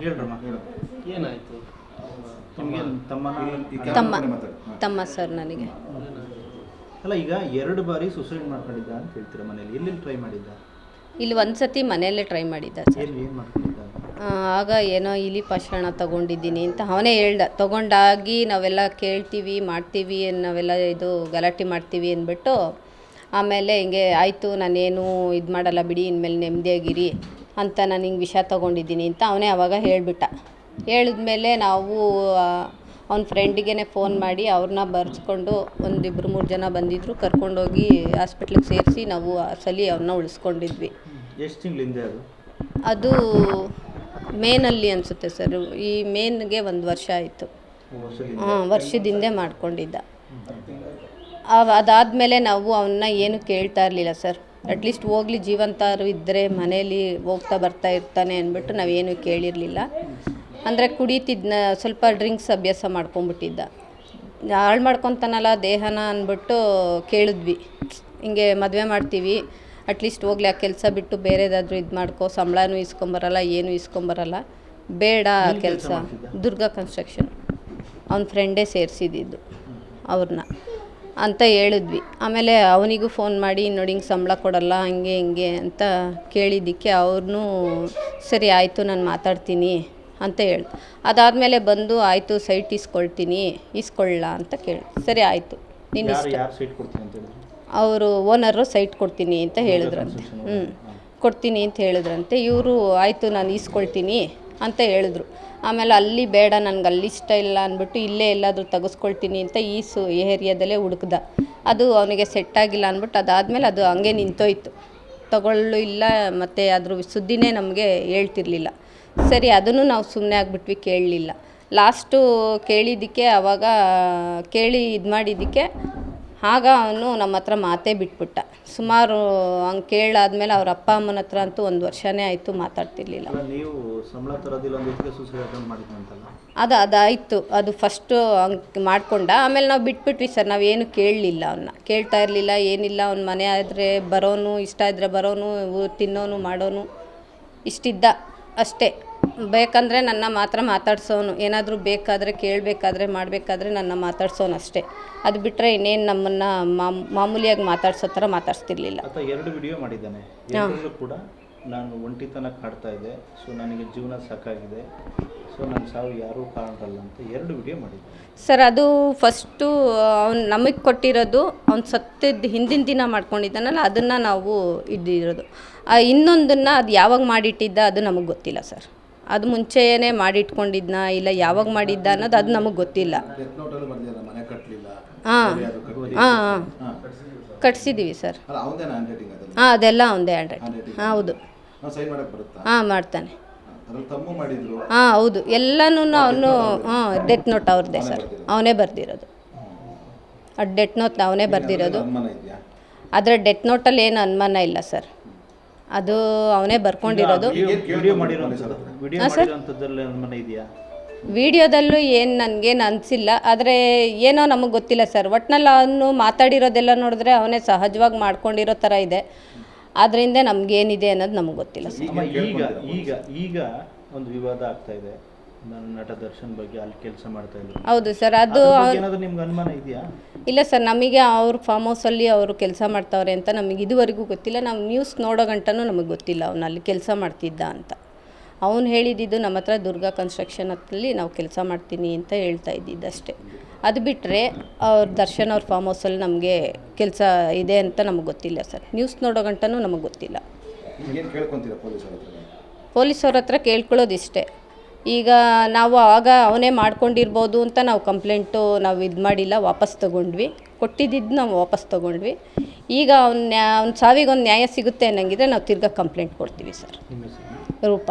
ಹೇಳ್ರಮ್ಮ ಏನಾಯಿತು? ನಿಮಗೆ ತಮ್ಮನ ತಮ್ಮ. ತಮ್ಮ ಸರ್ ನನಗೆ. ಅಲ್ಲ ಈಗ ಎರಡು ಬಾರಿ ಸುಸೈಡ್ ಮಾಡ್ಕೊಂಡಿದ್ದ ಅಂತ ಹೇಳ್ತೀರಾ ಮನೇಲಿ? ಎಲ್ಲೆಲ್ಲಿ ಟ್ರೈ ಮಾಡಿದ್ದ? ಇಲ್ಲಿ ಒಂದು ಸತಿ ಮನೆಯಲ್ಲೇ ಟ್ರೈ ಮಾಡಿದ್ದ ಸರ್ ಎಲ್ಲಿ ಏನು ಮಾಡ್ಕೊಂಡಿದ್ದ? ಆ, ಆಗ ಏನೋ ಇಲಿ ಪಾಷಾಣ ತಗೊಂಡಿದ್ದೀನಿ ಅಂತ ಅವನೇ ಹೇಳ್ದ. ತಗೊಂಡಾಗಿ ನಾವೆಲ್ಲ ಕೇಳ್ತೀವಿ ಮಾಡ್ತೀವಿ ನಾವೆಲ್ಲ ಇದು ಗಲಾಟೆ ಮಾಡ್ತೀವಿ ಅಂದ್ಬಿಟ್ಟು ಆಮೇಲೆ ಹಿಂಗೆ ಆಯಿತು ನಾನೇನು ಇದು ಮಾಡಲ್ಲ ಬಿಡಿ ಇನ್ಮೇಲೆ ನೆಮ್ಮದಿಯಾಗಿರಿ ಅಂತ ನಾನು ಹಿಂಗೆ ವಿಷ ತೊಗೊಂಡಿದ್ದೀನಿ ಅಂತ ಅವನೇ ಅವಾಗ ಹೇಳಿಬಿಟ್ಟ. ಹೇಳಿದ್ಮೇಲೆ ನಾವು ಅವ್ನ ಫ್ರೆಂಡಿಗೆ ಫೋನ್ ಮಾಡಿ ಅವ್ರನ್ನ ಬರ್ಸ್ಕೊಂಡು ಒಂದಿಬ್ಬರು ಮೂರು ಜನ ಬಂದಿದ್ದರು ಕರ್ಕೊಂಡೋಗಿ ಹಾಸ್ಪಿಟ್ಲಿಗೆ ಸೇರಿಸಿ ನಾವು ಆ ಸಲ ಅವ್ರನ್ನ ಉಳಿಸ್ಕೊಂಡಿದ್ವಿ. ಎಷ್ಟು ತಿಂಗಳಿಂದೆ ಅದು? ಅದು ಮೇನಲ್ಲಿ ಅನಿಸುತ್ತೆ ಸರ್ ಈ ಮೇನ್ಗೆ ಒಂದು ವರ್ಷ ಆಯಿತು. ಹಾಂ ವರ್ಷದಿಂದ ಮಾಡ್ಕೊಂಡಿದ್ದ. ಅದಾದಮೇಲೆ ನಾವು ಅವನ್ನ ಏನು ಕೇಳ್ತಾ ಇರಲಿಲ್ಲ ಸರ್. ಅಟ್ಲೀಸ್ಟ್ ಹೋಗ್ಲಿ ಜೀವಂತಾರು ಇದ್ದರೆ ಮನೇಲಿ ಹೋಗ್ತಾ ಬರ್ತಾ ಇರ್ತಾನೆ ಅಂದ್ಬಿಟ್ಟು ನಾವೇನು ಕೇಳಿರಲಿಲ್ಲ. ಅಂದರೆ ಕುಡಿತಿದ್ನ, ಸ್ವಲ್ಪ ಡ್ರಿಂಕ್ಸ್ ಅಭ್ಯಾಸ ಮಾಡ್ಕೊಂಬಿಟ್ಟಿದ್ದ ಹಾಳು ಮಾಡ್ಕೊತಾನಲ್ಲ ದೇಹನ ಅಂದ್ಬಿಟ್ಟು ಕೇಳಿದ್ವಿ. ಹಿಂಗೆ ಮದುವೆ ಮಾಡ್ತೀವಿ. ಅಟ್ಲೀಸ್ಟ್ ಹೋಗ್ಲಿ, ಆ ಕೆಲಸ ಬಿಟ್ಟು ಬೇರೆದಾದ್ರೂ ಇದು ಮಾಡ್ಕೋ, ಸಂಬಳನೂ ಇಸ್ಕೊಂಬರಲ್ಲ ಏನು ಇಸ್ಕೊಂಬರಲ್ಲ ಬೇಡ ಕೆಲಸ. ದುರ್ಗಾ ಕನ್ಸ್ಟ್ರಕ್ಷನ್ ಅವ್ನ ಫ್ರೆಂಡೇ ಸೇರಿಸಿದ್ದು ಅವ್ರನ್ನ ಅಂತ ಹೇಳಿದ್ವಿ. ಆಮೇಲೆ ಅವನಿಗೂ ಫೋನ್ ಮಾಡಿ ನೋಡಿ ಹಿಂಗೆ ಸಂಬಳ ಕೊಡಲ್ಲ ಹಂಗೆ ಹಿಂಗೆ ಅಂತ ಕೇಳಿದ್ದಕ್ಕೆ ಅವ್ರನ್ನೂ ಸರಿ ಆಯಿತು ನಾನು ಮಾತಾಡ್ತೀನಿ ಅಂತ ಹೇಳ್ದು ಅದಾದಮೇಲೆ ಬಂದು ಆಯಿತು ಸೈಟ್ ಇಸ್ಕೊಳ್ತೀನಿ ಇಸ್ಕೊಳ್ಳ ಅಂತ ಕೇಳಿ ಸರಿ ಆಯಿತು ನೀನು ಅವರು ಓನರು ಸೈಟ್ ಕೊಡ್ತೀನಿ ಅಂತ ಹೇಳಿದ್ರಂತೆ. ಹ್ಞೂ ಕೊಡ್ತೀನಿ ಅಂತ ಹೇಳಿದ್ರಂತೆ. ಇವರು ಆಯಿತು ನಾನು ಈಸ್ಕೊಳ್ತೀನಿ ಅಂತ ಹೇಳಿದ್ರು. ಆಮೇಲೆ ಅಲ್ಲಿ ಬೇಡ, ನನಗೆ ಅಲ್ಲಿ ಇಷ್ಟ ಇಲ್ಲ ಅಂದ್ಬಿಟ್ಟು ಇಲ್ಲೇ ಎಲ್ಲಾದರೂ ತೆಗೆಸ್ಕೊಳ್ತೀನಿ ಅಂತ ಈ ಸು ಏರಿಯಾದಲ್ಲೇ ಹುಡುಕ್ದ. ಅದು ಅವನಿಗೆ ಸೆಟ್ ಆಗಿಲ್ಲ ಅಂದ್ಬಿಟ್ಟು ಅದಾದಮೇಲೆ ಅದು ಹಂಗೆ ನಿಂತೋಯ್ತು. ತಗೊಳ್ಳು ಇಲ್ಲ ಮತ್ತು ಅದ್ರ ಸುದ್ದಿನೇ ನಮಗೆ ಹೇಳ್ತಿರ್ಲಿಲ್ಲ. ಸರಿ, ಅದನ್ನು ನಾವು ಸುಮ್ಮನೆ ಆಗಿಬಿಟ್ವಿ, ಕೇಳಲಿಲ್ಲ. ಲಾಸ್ಟು ಕೇಳಿದ್ದಕ್ಕೆ ಆವಾಗ ಕೇಳಿ ಇದು ಮಾಡಿದ್ದಕ್ಕೆ ಆಗ ಅವನು ನಮ್ಮ ಹತ್ರ ಮಾತೇ ಬಿಟ್ಬಿಟ್ಟ. ಸುಮಾರು ಹಂಗೆ ಕೇಳಾದ್ಮೇಲೆ ಅವ್ರ ಅಪ್ಪ ಅಮ್ಮನ ಹತ್ರ ಅಂತೂ ಒಂದು ವರ್ಷನೇ ಆಯಿತು ಮಾತಾಡ್ತಿರ್ಲಿಲ್ಲ. ನೀವು ಅದು ಅದಾಯಿತು. ಅದು ಫಸ್ಟು ಹಂಗೆ ಮಾಡಿಕೊಂಡ. ಆಮೇಲೆ ನಾವು ಬಿಟ್ಬಿಟ್ವಿ ಸರ್. ನಾವೇನು ಕೇಳಲಿಲ್ಲ ಅವನ್ನ ಕೇಳ್ತಾ ಇರಲಿಲ್ಲ ಏನಿಲ್ಲ. ಅವ್ನ ಮನೆ ಆದರೆ ಬರೋನು ಇಷ್ಟ ಇದ್ದರೆ ಬರೋನು ತಿನ್ನೋನು ಮಾಡೋನು ಇಷ್ಟಿದ್ದ ಅಷ್ಟೇ. ಬೇಕಂದರೆ ನನ್ನ ಮಾತ್ರ ಮಾತಾಡ್ಸೋನು. ಏನಾದರೂ ಬೇಕಾದರೆ ಕೇಳಬೇಕಾದ್ರೆ ಮಾಡಬೇಕಾದ್ರೆ ನನ್ನ ಮಾತಾಡ್ಸೋನು ಅಷ್ಟೇ. ಅದು ಬಿಟ್ಟರೆ ಇನ್ನೇನು ನಮ್ಮನ್ನು ಮಾಮೂಲಿಯಾಗಿ ಮಾತಾಡ್ಸೋ ಥರ ಮಾತಾಡ್ಸ್ತಿರ್ಲಿಲ್ಲ. ಆತ ಎರಡು ವಿಡಿಯೋ ಮಾಡಿದ್ದಾನೆ. ಎರಡರಲ್ಲೂ ಕೂಡ ನಾನು ಒಂಟಿತನ ಕಾಡ್ತಾ ಇದೆ ಸೊ ನನಗೆ ಜೀವನ ಸಾಕಾಗಿದೆ. ಸೊ ನನ್ನ ಸಾವು ಯಾರೂ ಕಾರಣರಲ್ಲ ಅಂತ ಎರಡು ವಿಡಿಯೋ ಮಾಡಿದ್ದೆ ಸರ್ ಅದು ಫಸ್ಟು ಅವ್ನು ನಮಗೆ ಕೊಟ್ಟಿರೋದು ಅವ್ನು ಸತ್ತಿದ್ದು ಹಿಂದಿನ ದಿನ ಮಾಡ್ಕೊಂಡಿದ್ದಾನಲ್ಲ ಅದನ್ನು ನಾವು ಇದ್ದಿರೋದು. ಆ ಇನ್ನೊಂದನ್ನು ಅದು ಯಾವಾಗ ಮಾಡಿಟ್ಟಿದ್ದ ಅದು ನಮಗೆ ಗೊತ್ತಿಲ್ಲ ಸರ್ ಅದು ಮುಂಚೆಯೇ ಮಾಡಿಟ್ಕೊಂಡಿದ್ನ ಇಲ್ಲ ಯಾವಾಗ ಮಾಡಿದ್ದ ಅನ್ನೋದು ಅದು ನಮಗೆ ಗೊತ್ತಿಲ್ಲ. ಹಾಂ. ಹಾಂ ಹಾಂ. ಕಟ್ಸಿದ್ದೀವಿ ಸರ್. ಹ್ಯಾಂಡ್ ಹಾಂ ಅದೆಲ್ಲ ಒಂದೇ ಹ್ಯಾಂಡ್ರೈಟ್ ರೈಟಿಂಗ್ ಹೌದು. ಹಾಂ ಮಾಡ್ತಾನೆ. ಹಾಂ ಹೌದು. ಎಲ್ಲನೂ ಅವನು ಹಾಂ ಡೆತ್ ನೋಟ್ ಅವ್ರದ್ದೇ ಸರ್. ಅವನೇ ಬರ್ದಿರೋದು. ಆ ಡೆತ್ ನೋಟ್ ಅವನೇ ಬರ್ದಿರೋದು. ಆದರೆ ಅದರ ಡೆತ್ ನೋಟಲ್ಲಿ ಏನು ಅನುಮಾನ ಇಲ್ಲ ಸರ್. ಅದು ಅವನೇ ಬರ್ಕೊಂಡಿರೋದು. Video sir? ವಿಡಿಯೋದಲ್ಲೂ ಏನು ನನಗೇನು ಅನಿಸಿಲ್ಲ. ಆದರೆ ಏನೋ ನಮಗೆ ಗೊತ್ತಿಲ್ಲ ಸರ್. ಒಟ್ನಲ್ಲಿ ಅವನು ಮಾತಾಡಿರೋದೆಲ್ಲ ನೋಡಿದ್ರೆ ಅವನೇ ಸಹಜವಾಗಿ ಮಾಡ್ಕೊಂಡಿರೋ ಥರ ಇದೆ. ಅದರಿಂದ ನಮಗೇನಿದೆ ಅನ್ನೋದು ನಮಗೆ ಗೊತ್ತಿಲ್ಲ ಸರ್. ಈಗ ಈಗ ಈಗ ಒಂದು ವಿವಾದ ಆಗ್ತಾ ಇದೆ. ನಟ ದರ್ಶನ್ ಬಗ್ಗೆ ಅಲ್ಲಿ ಕೆಲಸ ಮಾಡ್ತಾ ಇದ್ರು. ಹೌದು ಸರ್ ಅದು ಏನಾದರೂ ನಿಮ್ಗೆ ಅನುಮಾನ ಇದೆಯಾ? ಇಲ್ಲ ಸರ್ ನಮಗೆ ಅವ್ರ ಫಾರ್ಮ್ ಹೌಸಲ್ಲಿ ಅವರು ಕೆಲಸ ಮಾಡ್ತಾವ್ರೆ ಅಂತ ನಮಗೆ ಇದುವರೆಗೂ ಗೊತ್ತಿಲ್ಲ. ನಾವು ನ್ಯೂಸ್ ನೋಡೋ ಗಂಟನೂ ನಮಗೆ ಗೊತ್ತಿಲ್ಲ ಅವನು ಅಲ್ಲಿ ಕೆಲಸ ಮಾಡ್ತಿದ್ದ ಅಂತ. ಅವನು ಹೇಳಿದ್ದು ನಮ್ಮ ಹತ್ರ ದುರ್ಗಾ ಕನ್ಸ್ಟ್ರಕ್ಷನ್ ಹತ್ತಲ್ಲಿ ನಾವು ಕೆಲಸ ಮಾಡ್ತೀನಿ ಅಂತ ಹೇಳ್ತಾ ಇದ್ದಿದ್ದು ಅಷ್ಟೇ. ಅದು ಬಿಟ್ಟರೆ ಅವ್ರ ದರ್ಶನ್ ಅವ್ರ ಫಾರ್ಮ್ ಹೌಸಲ್ಲಿ ನಮಗೆ ಕೆಲಸ ಇದೆ ಅಂತ ನಮಗೆ ಗೊತ್ತಿಲ್ಲ ಸರ್. ನ್ಯೂಸ್ ನೋಡೋ ಗಂಟನೂ ನಮಗೆ ಗೊತ್ತಿಲ್ಲ. ಏನು ಅವ್ರ ಪೊಲೀಸವ್ರ ಹತ್ರ ಕೇಳ್ಕೊಳ್ಳೋದಿಷ್ಟೇ. ಈಗ ನಾವು ಆಗ ಅವನೇ ಮಾಡ್ಕೊಂಡಿರ್ಬೋದು ಅಂತ ನಾವು ಕಂಪ್ಲೇಂಟು ನಾವು ಇದು ಮಾಡಿಲ್ಲ ವಾಪಸ್ ತೊಗೊಂಡ್ವಿ. ಕೊಟ್ಟಿದ್ದಿದ್ದು ನಾವು ವಾಪಸ್ ತೊಗೊಂಡ್ವಿ. ಈಗ ಅವ್ನ ನ್ಯಾ ಅವ್ನ ಸಾವಿಗೆ ಒಂದು ನ್ಯಾಯ ಸಿಗುತ್ತೆ ಅನ್ನಂಗಿದ್ರೆ ನಾವು ತಿರ್ಗಾ ಕಂಪ್ಲೇಂಟ್ ಕೊಡ್ತೀವಿ ಸರ್. ರೂಪ.